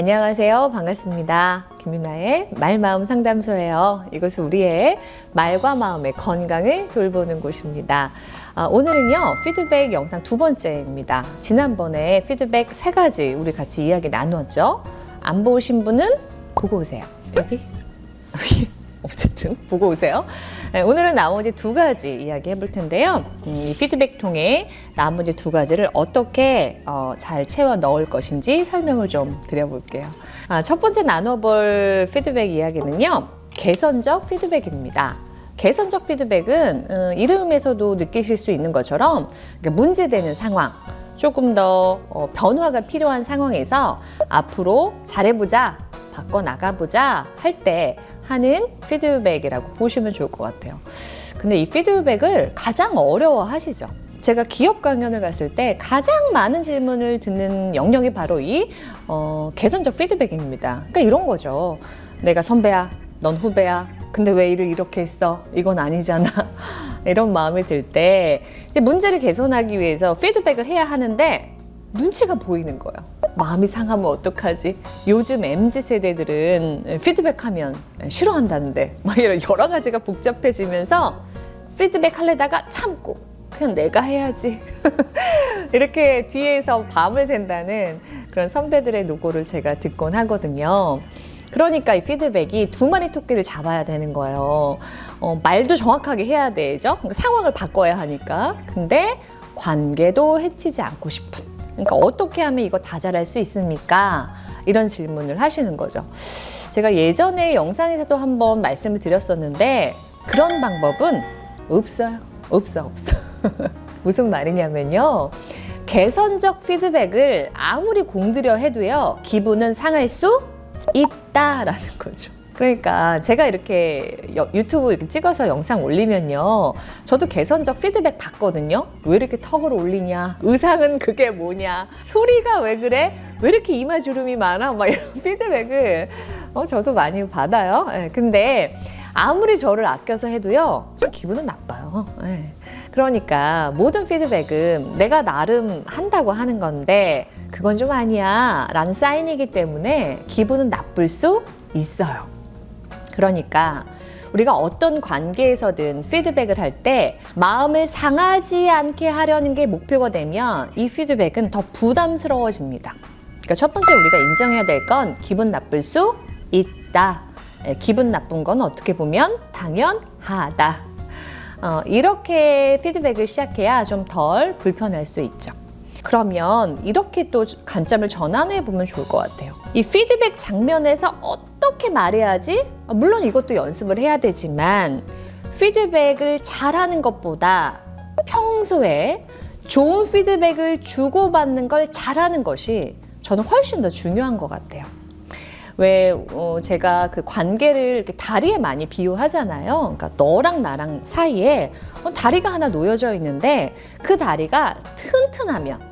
안녕하세요. 반갑습니다. 김윤아의 말마음 상담소예요. 이것은 우리의 말과 마음의 건강을 돌보는 곳입니다. 아, 오늘은요, 피드백 영상 두 번째입니다. 지난번에 피드백 세 가지 우리 같이 이야기 나누었죠? 안 보신 분은 보고 오세요. 여기? 어쨌든 보고 오세요. 네, 오늘은 나머지 두 가지 이야기 해볼 텐데요. 음, 이 피드백 통해 나머지 두 가지를 어떻게 어, 잘 채워 넣을 것인지 설명을 좀 드려볼게요. 아, 첫 번째 나눠볼 피드백 이야기는요. 개선적 피드백입니다. 개선적 피드백은 음, 이름에서도 느끼실 수 있는 것처럼 그러니까 문제되는 상황, 조금 더 어, 변화가 필요한 상황에서 앞으로 잘해보자, 바꿔 나가보자 할 때 하는 피드백이라고 보시면 좋을 것 같아요. 근데 이 피드백을 가장 어려워 하시죠. 제가 기업 강연을 갔을 때 가장 많은 질문을 듣는 영역이 바로 이 어, 개선적 피드백입니다. 그러니까 이런 거죠. 내가 선배야, 넌 후배야. 근데 왜 일을 이렇게 했어? 이건 아니잖아. 이런 마음이 들 때 문제를 개선하기 위해서 피드백을 해야 하는데 눈치가 보이는 거예요. 마음이 상하면 어떡하지? 요즘 MZ 세대들은 피드백하면 싫어한다는데 막 이런 여러 가지가 복잡해지면서 피드백 하려다가 참고 그냥 내가 해야지 이렇게 뒤에서 밤을 샌다는 그런 선배들의 노고를 제가 듣곤 하거든요. 그러니까 이 피드백이 두 마리 토끼를 잡아야 되는 거예요. 어, 말도 정확하게 해야 되죠. 그러니까 상황을 바꿔야 하니까. 근데 관계도 해치지 않고 싶은. 그러니까 어떻게 하면 이거 다 잘할 수 있습니까? 이런 질문을 하시는 거죠. 제가 예전에 영상에서도 한번 말씀을 드렸었는데 그런 방법은 없어요. 없어, 없어. 무슨 말이냐면요. 개선적 피드백을 아무리 공들여 해도요, 기분은 상할 수 있다라는 거죠. 그러니까 제가 이렇게 여- 유튜브 이렇게 찍어서 영상 올리면요. 저도 개선적 피드백 받거든요. 왜 이렇게 턱을 올리냐? 의상은 그게 뭐냐? 소리가 왜 그래? 왜 이렇게 이마 주름이 많아? 막 이런 피드백을 어, 저도 많이 받아요. 예, 근데 아무리 저를 아껴서 해도요. 좀 기분은 나빠요. 예. 그러니까 모든 피드백은 내가 나름 한다고 하는 건데 그건 좀 아니야 라는 사인이기 때문에 기분은 나쁠 수 있어요. 그러니까 우리가 어떤 관계에서든 피드백을 할 때 마음을 상하지 않게 하려는 게 목표가 되면 이 피드백은 더 부담스러워집니다. 그러니까 첫 번째 우리가 인정해야 될 건 기분 나쁠 수 있다. 예, 기분 나쁜 건 어떻게 보면 당연하다. 어, 이렇게 피드백을 시작해야 좀 덜 불편할 수 있죠. 그러면 이렇게 또 관점을 전환해 보면 좋을 것 같아요. 이 피드백 장면에서 어떻게 말해야지? 아, 물론 이것도 연습을 해야 되지만 피드백을 잘하는 것보다 평소에 좋은 피드백을 주고받는 걸 잘하는 것이 저는 훨씬 더 중요한 것 같아요. 왜 어, 제가 그 관계를 다리에 많이 비유하잖아요. 그러니까 너랑 나랑 사이에 어, 다리가 하나 놓여져 있는데 그 다리가 튼튼하면 예,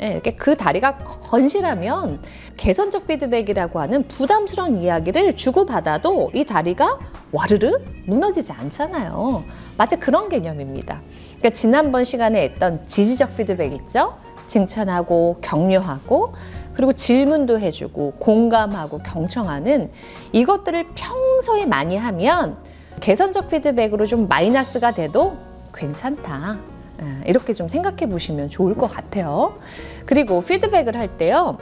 이렇게 그 다리가 건실하면 개선적 피드백이라고 하는 부담스러운 이야기를 주고받아도 이 다리가 와르르 무너지지 않잖아요. 마치 그런 개념입니다. 그러니까 지난번 시간에 했던 지지적 피드백 있죠? 칭찬하고 격려하고 그리고 질문도 해주고 공감하고 경청하는 이것들을 평소에 많이 하면 개선적 피드백으로 좀 마이너스가 돼도 괜찮다. 아, 이렇게 좀 생각해 보시면 좋을 것 같아요. 그리고 피드백을 할 때요,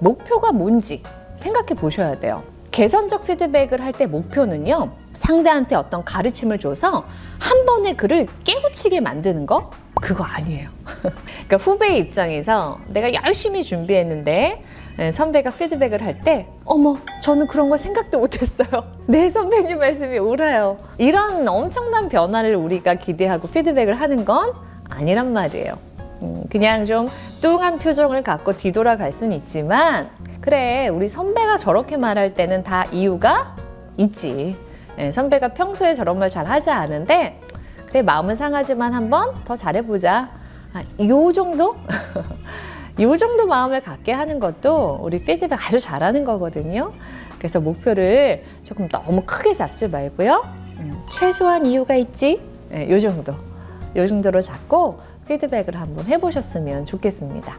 목표가 뭔지 생각해 보셔야 돼요. 개선적 피드백을 할 때 목표는요, 상대한테 어떤 가르침을 줘서 한 번에 그를 깨우치게 만드는 거? 그거 아니에요. 그러니까 후배의 입장에서 내가 열심히 준비했는데 예, 선배가 피드백을 할 때 어머 저는 그런 거 생각도 못했어요. 내 선배님 말씀이 옳아요. 이런 엄청난 변화를 우리가 기대하고 피드백을 하는 건 아니란 말이에요. 음, 그냥 좀 뚱한 표정을 갖고 뒤돌아갈 수는 있지만 그래 우리 선배가 저렇게 말할 때는 다 이유가 있지. 예, 선배가 평소에 저런 말 잘 하지 않은데 그래 마음은 상하지만 한번 더 잘해보자. 아, 요 정도? 요 정도 마음을 갖게 하는 것도 우리 피드백 아주 잘하는 거거든요. 그래서 목표를 조금 너무 크게 잡지 말고요. 음, 최소한 이유가 있지? 예, 요 정도. 요 정도로 잡고 피드백을 한번 해보셨으면 좋겠습니다.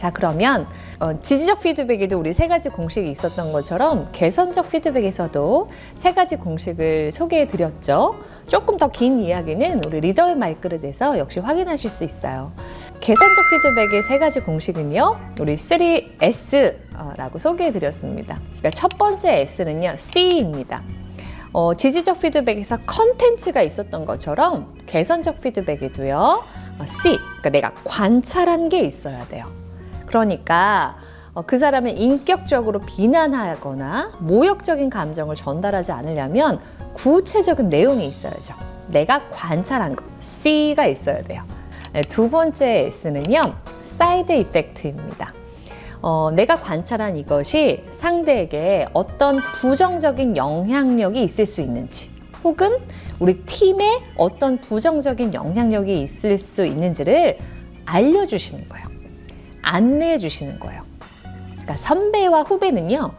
자, 그러면 어, 지지적 피드백에도 우리 세 가지 공식이 있었던 것처럼 개선적 피드백에서도 세 가지 공식을 소개해 드렸죠. 조금 더 긴 이야기는 우리 리더의 말그릇에서 역시 확인하실 수 있어요. 개선적 피드백의 세 가지 공식은요, 우리 3S라고 소개해 드렸습니다. 그러니까 첫 번째 S는요, C입니다. 어, 지지적 피드백에서 컨텐츠가 있었던 것처럼 개선적 피드백에도요, 어, C, 그러니까 내가 관찰한 게 있어야 돼요. 그러니까 어, 그 사람을 인격적으로 비난하거나 모욕적인 감정을 전달하지 않으려면 구체적인 내용이 있어야죠. 내가 관찰한 거, C가 있어야 돼요. 네, 두 번째 S는요, 사이드 이펙트입니다. 어, 내가 관찰한 이것이 상대에게 어떤 부정적인 영향력이 있을 수 있는지, 혹은 우리 팀에 어떤 부정적인 영향력이 있을 수 있는지를 알려주시는 거예요. 안내해 주시는 거예요. 그러니까 선배와 후배는요,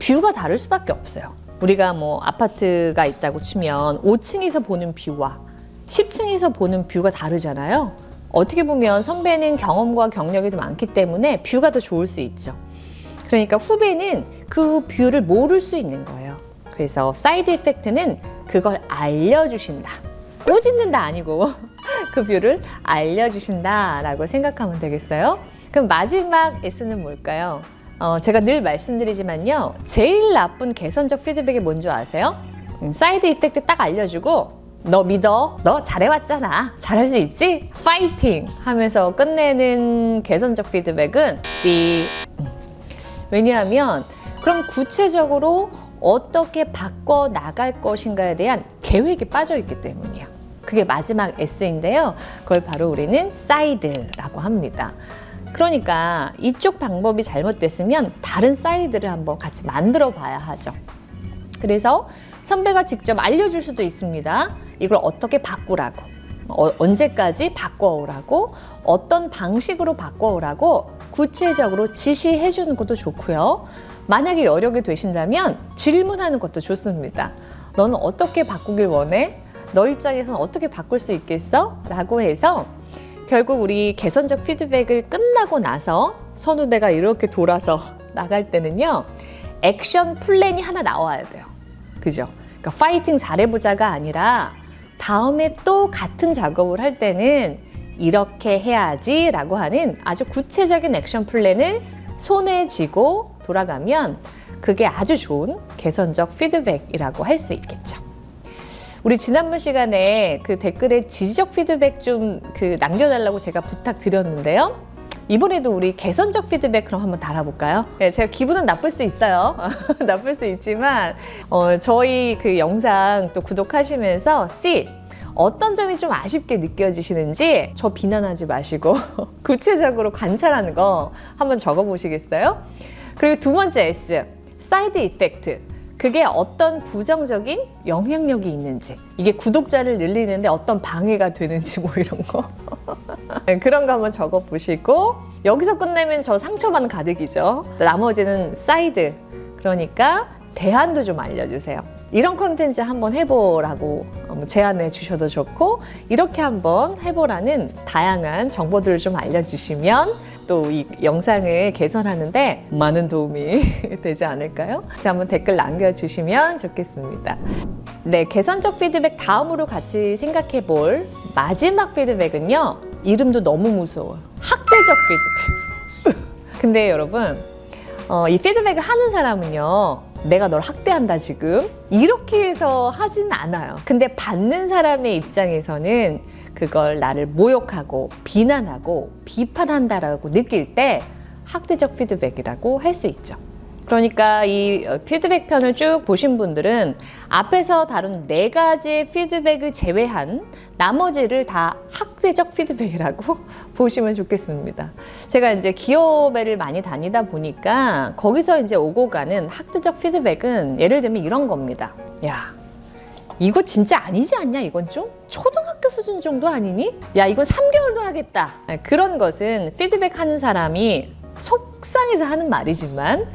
뷰가 다를 수밖에 없어요. 우리가 뭐 아파트가 있다고 치면 5층에서 보는 뷰와 10층에서 보는 뷰가 다르잖아요. 어떻게 보면 선배는 경험과 경력이 더 많기 때문에 뷰가 더 좋을 수 있죠. 그러니까 후배는 그 뷰를 모를 수 있는 거예요. 그래서 사이드 이펙트는 그걸 알려주신다. 꾸짖는다 아니고 그 뷰를 알려주신다라고 생각하면 되겠어요. 그럼 마지막 S는 뭘까요? 어, 제가 늘 말씀드리지만요. 제일 나쁜 개선적 피드백이 뭔지 아세요? 음, 사이드 이펙트 딱 알려주고 너 믿어. 너 잘해왔잖아. 잘할 수 있지? 파이팅! 하면서 끝내는 개선적 피드백은 B. 음. 왜냐하면 그럼 구체적으로 어떻게 바꿔 나갈 것인가에 대한 계획이 빠져 있기 때문이에요. 그게 마지막 S인데요. 그걸 바로 우리는 사이드라고 합니다. 그러니까 이쪽 방법이 잘못됐으면 다른 사이드를 한번 같이 만들어 봐야 하죠. 그래서 선배가 직접 알려줄 수도 있습니다. 이걸 어떻게 바꾸라고, 어, 언제까지 바꿔오라고, 어떤 방식으로 바꿔오라고 구체적으로 지시해 주는 것도 좋고요. 만약에 여력이 되신다면 질문하는 것도 좋습니다. 너는 어떻게 바꾸길 원해? 너 입장에서는 어떻게 바꿀 수 있겠어? 라고 해서 결국 우리 개선적 피드백을 끝나고 나서 선후배가 이렇게 돌아서 나갈 때는요, 액션 플랜이 하나 나와야 돼요. 그죠? 그러니까 파이팅 잘해보자가 아니라 다음에 또 같은 작업을 할 때는 이렇게 해야지 라고 하는 아주 구체적인 액션 플랜을 손에 쥐고 돌아가면 그게 아주 좋은 개선적 피드백이라고 할 수 있겠죠. 우리 지난번 시간에 그 댓글에 지지적 피드백 좀 그 남겨달라고 제가 부탁드렸는데요. 이번에도 우리 개선적 피드백 그럼 한번 달아볼까요? 네, 제가 기분은 나쁠 수 있어요. 나쁠 수 있지만 어, 저희 그 영상 또 구독하시면서 C 어떤 점이 좀 아쉽게 느껴지시는지 저 비난하지 마시고 구체적으로 관찰하는 거 한번 적어보시겠어요? 그리고 두 번째 S 사이드 이펙트 그게 어떤 부정적인 영향력이 있는지 이게 구독자를 늘리는데 어떤 방해가 되는지 뭐 이런 거 네, 그런 거 한번 적어 보시고 여기서 끝내면 저 상처만 가득이죠 나머지는 사이드 그러니까 대안도 좀 알려주세요 이런 컨텐츠 한번 해보라고 제안해 주셔도 좋고 이렇게 한번 해보라는 다양한 정보들을 좀 알려주시면 또 이 영상을 개선하는데 많은 도움이 되지 않을까요? 그래서 한번 댓글 남겨주시면 좋겠습니다. 네, 개선적 피드백 다음으로 같이 생각해 볼 마지막 피드백은요. 이름도 너무 무서워요. 학대적 피드백. 근데 여러분, 어, 이 피드백을 하는 사람은요. 내가 널 학대한다 지금 이렇게 해서 하진 않아요. 근데 받는 사람의 입장에서는 그걸 나를 모욕하고 비난하고 비판한다라고 느낄 때 학대적 피드백이라고 할 수 있죠. 그러니까 이 피드백 편을 쭉 보신 분들은 앞에서 다룬 네 가지의 피드백을 제외한 나머지를 다 학대적 피드백이라고 보시면 좋겠습니다. 제가 이제 기업에를 많이 다니다 보니까 거기서 이제 오고 가는 학대적 피드백은 예를 들면 이런 겁니다. 야, 이거 진짜 아니지 않냐? 이건 좀 초등학교 수준 정도 아니니? 야, 이건 3개월도 하겠다. 그런 것은 피드백 하는 사람이 속상해서 하는 말이지만 예,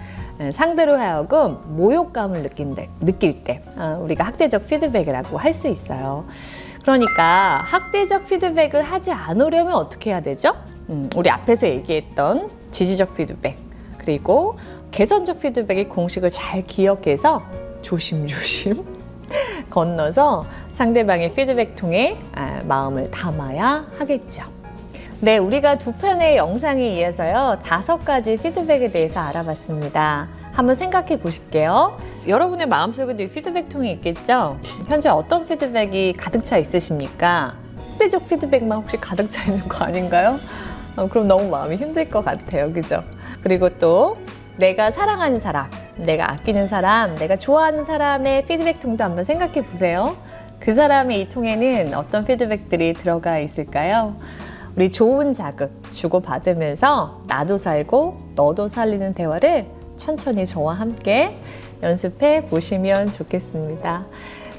상대로 하여금 모욕감을 느낀 데, 느낄 때 어, 우리가 학대적 피드백이라고 할 수 있어요. 그러니까 학대적 피드백을 하지 않으려면 어떻게 해야 되죠? 음, 우리 앞에서 얘기했던 지지적 피드백 그리고 개선적 피드백의 공식을 잘 기억해서 조심조심 건너서 상대방의 피드백 통해 아, 마음을 담아야 하겠죠. 네, 우리가 두 편의 영상에 이어서요, 다섯 가지 피드백에 대해서 알아봤습니다. 한번 생각해 보실게요. 여러분의 마음속에도 이 피드백 통이 있겠죠? 현재 어떤 피드백이 가득 차 있으십니까? 상대적 피드백만 혹시 가득 차 있는 거 아닌가요? 어, 그럼 너무 마음이 힘들 것 같아요. 그죠? 그리고 또 내가 사랑하는 사람, 내가 아끼는 사람, 내가 좋아하는 사람의 피드백 통도 한번 생각해 보세요. 그 사람의 이 통에는 어떤 피드백들이 들어가 있을까요? 우리 좋은 자극 주고받으면서 나도 살고 너도 살리는 대화를 천천히 저와 함께 연습해 보시면 좋겠습니다.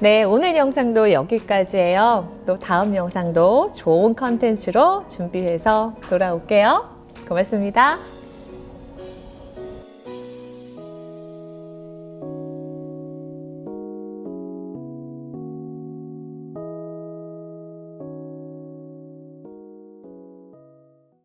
네, 오늘 영상도 여기까지예요. 또 다음 영상도 좋은 컨텐츠로 준비해서 돌아올게요. 고맙습니다.